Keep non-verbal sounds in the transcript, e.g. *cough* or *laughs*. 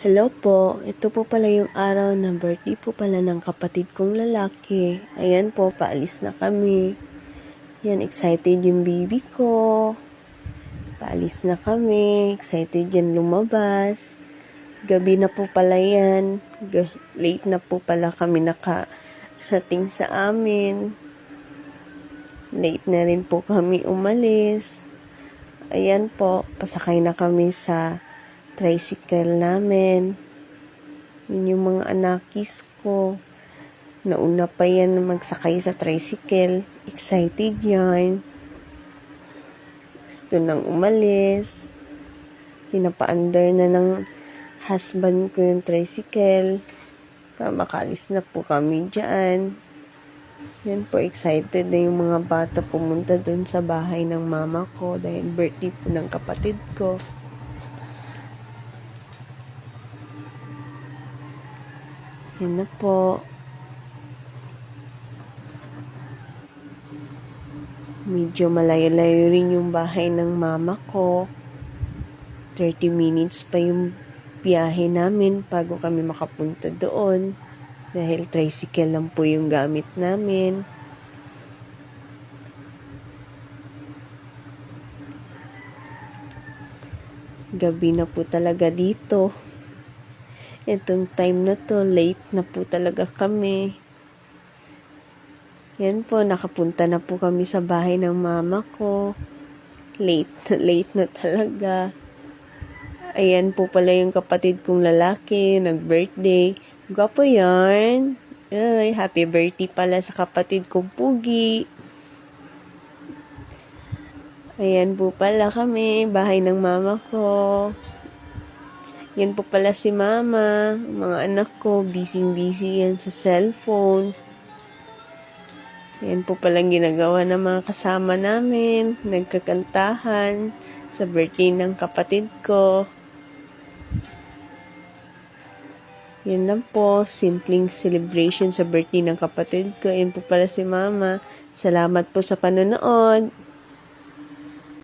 Hello po, ito po pala yung araw ng birthday po pala ng kapatid kong lalaki. Ayan po, paalis na kami. Yan, excited yung baby ko. Paalis na kami, excited yan lumabas. Gabi na po pala yan. Ga- late na po pala kami nakarating sa amin. Late na rin po kami umalis. Ayan po, pasakay na kami sa tricycle namin. Yun yung mga anakis ko. Nauna pa yan magsakay sa tricycle. Excited yan. Gusto nang umalis. Pinapa-under na ng husband ko yung tricycle. Para makalis na po kami dyan. Yan po, excited na yung mga bata pumunta dun sa bahay ng mama ko dahil birthday po ng kapatid ko. Yan na po. Medyo malayo-layo rin yung bahay ng mama ko. 30 minutes pa yung biyahe namin bago kami makapunta doon. Dahil tricycle lang po yung gamit namin. Gabi na po talaga dito. Itong time na to, late na po talaga kami. Yan po, nakapunta na po kami sa bahay ng mama ko. Late *laughs* late na talaga. Ayan po pala yung kapatid kong lalaki, nag-birthday. Gwapo yarn. Ay, happy birthday pala sa kapatid kong Pugi. Ayan po pala kami, bahay ng mama ko. Yan po pala si mama. Mga anak ko, busy-busy yan sa cellphone. Yan po palang ginagawa ng mga kasama namin. Nagkakantahan sa birthday ng kapatid ko. Yan lang po, simpleng celebration sa birthday ng kapatid ko. Yan po pala si mama. Salamat po sa panonood.